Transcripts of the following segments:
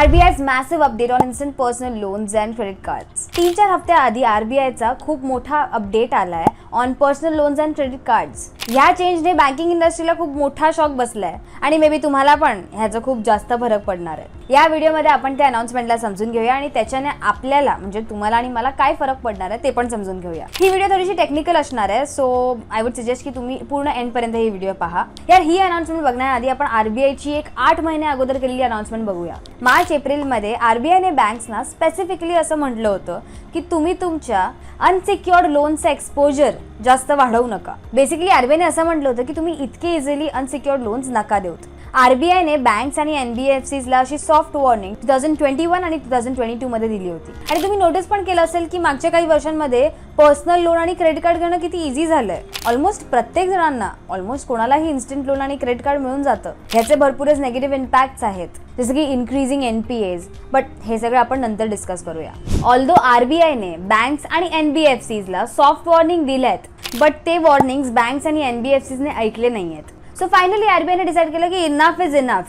RBI's massive update on instant personal loans and credit cards तीन चार हफ्त्याआधी आरबीआयचा खूप मोठा अपडेट आला आहे on personal loans and credit cards ह्या चेंजने बँकिंग इंडस्ट्रीला खूप मोठा शॉक बसलाय. आणि मे बी तुम्हाला पण ह्याचा खूप जास्त फरक पडणार आहे. या व्हिडिओमध्ये आपण त्या अनाउन्समेंटला समजून घेऊया आणि त्याच्याने आपल्याला म्हणजे तुम्हाला आणि मला काय फरक पडणार आहे ते पण समजून घेऊया. ही व्हिडिओ थोडीशी टेक्निकल असणार आहे सो आय वुड सजेस्ट की तुम्ही पूर्ण एंडपर्यंत ही व्हिडिओ पहा. यार ही अनाउन्समेंट बघण्याआधी आपण आरबीआयची एक आठ महिने अगोदर केलेली अनाउन्समेंट बघूया. मार्च एप्रिलमध्ये आरबीआयने बँक्सना स्पेसिफिकली असं म्हटलं होतं की तुम्ही तुमच्या अनसिक्युअर्ड लोनचं एक्सपोजर जास्त वाढवू नका. बेसिकली आरबीआयने असं म्हटलं होतं की तुम्ही इतके इझिली अनसिक्युअर्ड लोन्स नका देऊत. आरबीआयने बँक्स आणि एनबीएफसीजला अशी soft warning two thousand twenty one आणि टू थाउजंड ट्वेंटी टू मध्ये दिली होती. आणि तुम्ही नोटीस पण केलं असेल की मागच्या काही वर्षांमध्ये पर्सनल लोन आणि क्रेडिट कार्ड घेणं किती इझी झालंय. ऑलमोस्ट प्रत्येक जणांना ऑलमोस्ट कोणालाही इन्स्टंट लोन आणि क्रेडिट कार्ड मिळून जातं. ह्याचे भरपूरच नेगेटिव्ह इम्पॅक्ट्स आहेत. जसं की इन्क्रीजिंग एन पी बट हे सगळं आपण नंतर डिस्कस करूया. ऑल्दो आरबीआयने बँक्स आणि एन बी एफ सीजला सॉफ्ट वॉर्निंग दिल्यात बट ते वॉर्निंग्स बँक्स आणि एन बी एफ सीजने ऐकले नाही आहेत सो फायनली आरबीआयने डिसाईड केलं की इनाफ इज इनाफ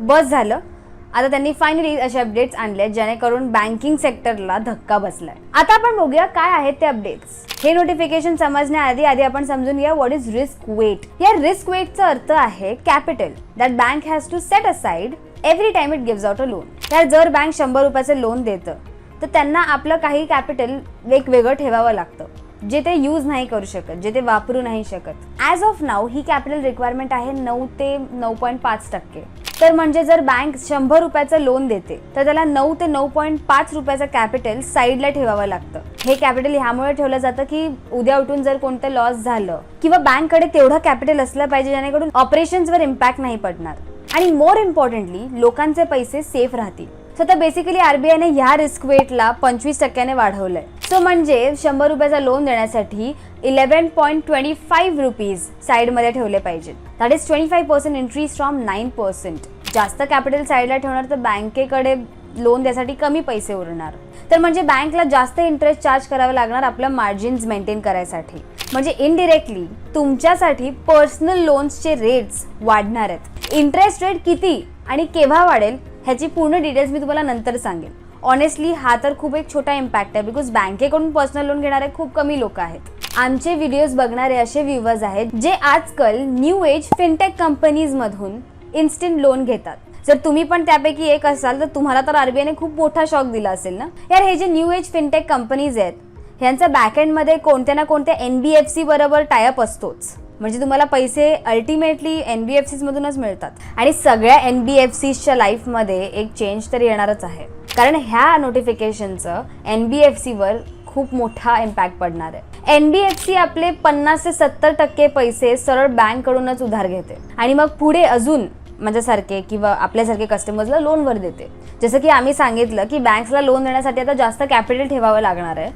बस झालं. आता त्यांनी फायनली असे अपडेट्स आणले जेणेकरून बँकिंग सेक्टरला धक्का बसलाय. आता आपण बघूया काय आहेत ते अपडेट्स हे नोटिफिकेशन समजण्याआधी आधी आपण समजून घ्या व्हॉट इज रिस्क वेट या रिस्क वेटचा अर्थ आहे capital that bank has to set aside every time it give out a loan तर जर बँक शंभर रुपयाचं लोन देतं तर त्यांना आपलं काही कॅपिटल वेगवेगळं ठेवावं लागतं. जे ते यूज नाही करू शकत जे ते वापरू नाही शकत. ॲज ऑफ नाऊ ही कॅपिटल रिक्वायरमेंट आहे नऊ ते नऊ पॉईंट पाच टक्के. तर म्हणजे जर बँक शंभर रुपयाचं लोन देते तर त्याला नऊ ते नऊ पॉईंट पाच रुपयाचं कॅपिटल साईडला ठेवावं लागतं. हे कॅपिटल ह्यामुळे ठेवलं जातं की उद्या उठून जर कोणतं लॉस झालं किंवा बँककडे तेवढं कॅपिटल असलं पाहिजे जेणेकरून ऑपरेशन्सवर इम्पॅक्ट नाही पडणार. आणि मोर इम्पॉर्टंटली लोकांचे पैसे सेफ राहतील. सो तर बेसिकली आरबीआयने ह्या रिस्क वेटला पंचवीस टक्क्याने वाढवलंय. सो म्हणजे शंभर रुपयाचा लोन देण्यासाठी eleven point twenty five rupees साईडमध्ये ठेवले पाहिजेत. That is twenty five percent increase from nine percent जास्त कॅपिटल साईडला ठेवणार तर बँकेकडे लोन द्यासाठी कमी पैसे उरणार. तर म्हणजे बँकला जास्त इंटरेस्ट चार्ज करावं लागणार आपल्या मार्जिन्स मेंटेन करायसाठी. म्हणजे इनडिरेक्टली तुमच्यासाठी पर्सनल लोन्सचे रेट्स वाढणार आहेत. इंटरेस्ट रेट किती आणि केव्हा वाढेल? ह्याची पूर्ण डिटेल्स मी तुम्हाला नंतर सांगेन. ऑनेस्टली हा तर खूप एक छोटा इम्पॅक्ट आहे बिकॉज बँकेकडून पर्सनल लोन घेणारे खूप कमी लोक आहेत. आमचे व्हिडिओज बघणारे असे व्ह्युअर्स आहेत जे आजकाल न्यू एज फिनटेक कंपनीजमधून इन्स्टंट लोन घेतात. जर तुम्ही पण त्यापैकी एक असाल तर तुम्हाला तर आरबीआयने खूप मोठा शॉक दिला असेल ना? यार हे जे न्यू एज फिनटेक कंपनीज आहेत ह्यांचा बॅकएंडमध्ये कोणत्या ना कोणत्या एन बी एफ सी बरोबर टायअप असतोच. म्हणजे तुम्हाला पैसे ultimately N B F Cs मधूनच मिळतात. आणि सगळ्या एन बी एफ सीजच्या लाईफमध्ये एक चेंज तर येणारच आहे. कारण ह्या नोटिफिकेशनचं एन बी एफ सीवर खूप मोठा इम्पॅक्ट पडणार आहे. एन बी एफ सी आपले पन्नास ते सत्तर टक्के पैसे सरळ बँककडूनच उधार घेते. आणि मग पुढे अजून माझ्यासारखे किंवा आपल्यासारखे कस्टमर्सला लोनवर देते. जसं की आम्ही सांगितलं की बँक्सला लोन देण्यासाठी आता जास्त कॅपिटल ठेवावं लागणार आहे.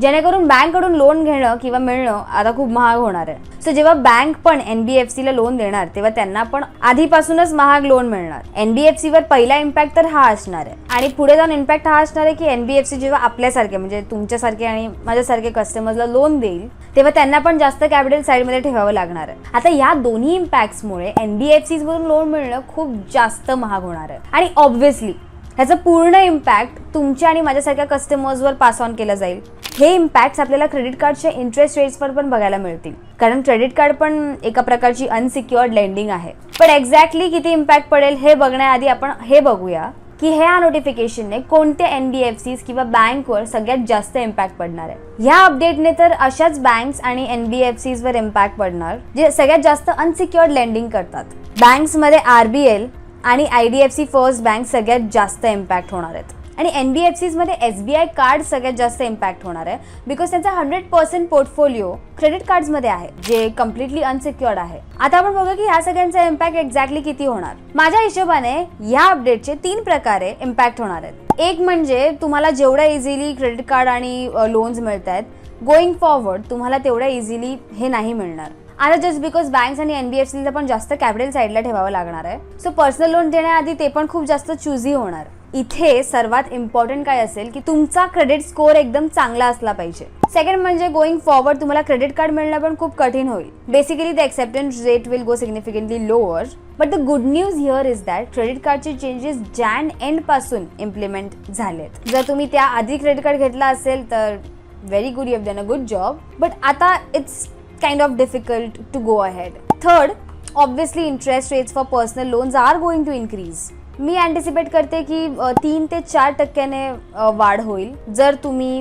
जेणेकरून बँककडून लोन घेणं किंवा मिळणं आता खूप महाग होणार आहे. सो जेव्हा बँक पण एन बी एफ लोन देणार तेव्हा त्यांना पण आधीपासूनच महाग लोन मिळणार. एन बी एफ सीवर पहिला इम्पॅक्ट तर हा असणार आहे. आणि पुढे जाऊन इम्पॅक्ट हा असणार आहे की एनबीएफसी जेव्हा आपल्यासारखे म्हणजे तुमच्यासारखे आणि माझ्यासारखे कस्टमर्सला लोन देईल तेव्हा त्यांना पण जास्त कॅपिटल साईडमध्ये ठेवावं लागणार आहे. आता या दोन्ही इम्पॅक्ट्समुळे एन वरून लोन मिळणं खूप जास्त महाग होणार आहे. आणि ऑब्व्हियसली ह्याचा पूर्ण इम्पॅक्ट तुमच्या आणि माझ्यासारख्या कस्टमर्सवर पास ऑन केलं जाईल. हे इम्पॅक्ट्स आपल्याला क्रेडिट कार्डच्या इंटरेस्ट रेट्सवर पण बघायला मिळतील. कारण क्रेडिट कार्ड पण एका प्रकारची अनसिक्युअर्ड लेंडिंग आहे. पण एक्झॅक्टली किती इम्पॅक्ट पडेल हे बघण्याआधी आपण हे बघूया की ह्या नोटिफिकेशनने कोणत्या एन बी एफ सीज किंवा बँकवर सगळ्यात जास्त इम्पॅक्ट पडणार आहे. ह्या अपडेटने तर अशाच बँक्स आणि एन बी एफ सीजवर इम्पॅक्ट पडणार जे सगळ्यात जास्त अनसिक्युअर्ड लेंडिंग करतात. बँक्समध्ये आर बी एल आणि I D F C first bank सगळ्यात जास्त इम्पॅक्ट होणार आहेत. आणि एन बी एफ सीजमध्ये एस बी आय कार्ड सगळ्यात जास्त इम्पॅक्ट होणार आहे. बिकॉज त्यांचा हंड्रेड पर्सेंट पोर्टफोलिओ क्रेडिट कार्ड्समध्ये आहे जे कम्प्लिटली अनसिक्युअर्ड आहे. आता आपण बघू की ह्या सगळ्यांचा इम्पॅक्ट एक्झॅक्टली किती होणार. माझ्या हिशोबाने ह्या अपडेटचे तीन प्रकारे इम्पॅक्ट होणार आहेत. एक म्हणजे तुम्हाला जेवढ्या इझिली क्रेडिट कार्ड आणि लोन्स मिळत आहेत गोईंग फॉरवर्ड तुम्हाला तेवढ्या इझिली हे नाही मिळणार. आता जस्ट बिकॉज बँक्स आणि एन बी एफ सीचं पण जास्त कॅपिटल साईडला ठेवावं लागणार आहे. सो पर्सनल लोन देण्याआधी ते पण खूप जास्त चुझी होणार. इथे सर्वात इम्पॉर्टंट काय असेल की तुमचा क्रेडिट स्कोअर एकदम चांगला असला पाहिजे. सेकंड म्हणजे गोइंग फॉरवर्ड तुम्हाला क्रेडिट कार्ड मिळणं पण खूप कठीण होईल. Basically the acceptance rate will go significantly lower but the good news here is that credit कार्डचे चेंजेस जॅन एंडपासून इम्प्लिमेंट झालेत. जर तुम्ही त्या आधी क्रेडिट कार्ड घेतला असेल तर very good you have done a good job but आता it's kind of difficult to go ahead third obviously interest rates for personal loans are going to increase me anticipate करते की तीन ते चार टक्क्याने वाढ होईल. जर तुम्ही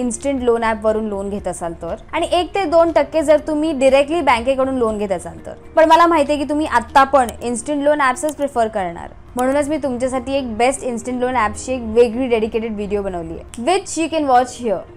इन्स्टंट लोन ॲपवरून लोन घेत असाल तर. आणि एक ते दोन टक्के जर तुम्ही डिरेक्टली बँकेकडून लोन घेत असाल तर. पण मला माहिती आहे की तुम्ही आत्ता पण इन्स्टंट लोन ॲप्सच प्रिफर करणार. म्हणूनच मी तुमच्यासाठी एक बेस्ट इन्स्टंट लोन ॲपची एक वेगळी डेडिकेटेड व्हिडिओ बनवली आहे with you can watch here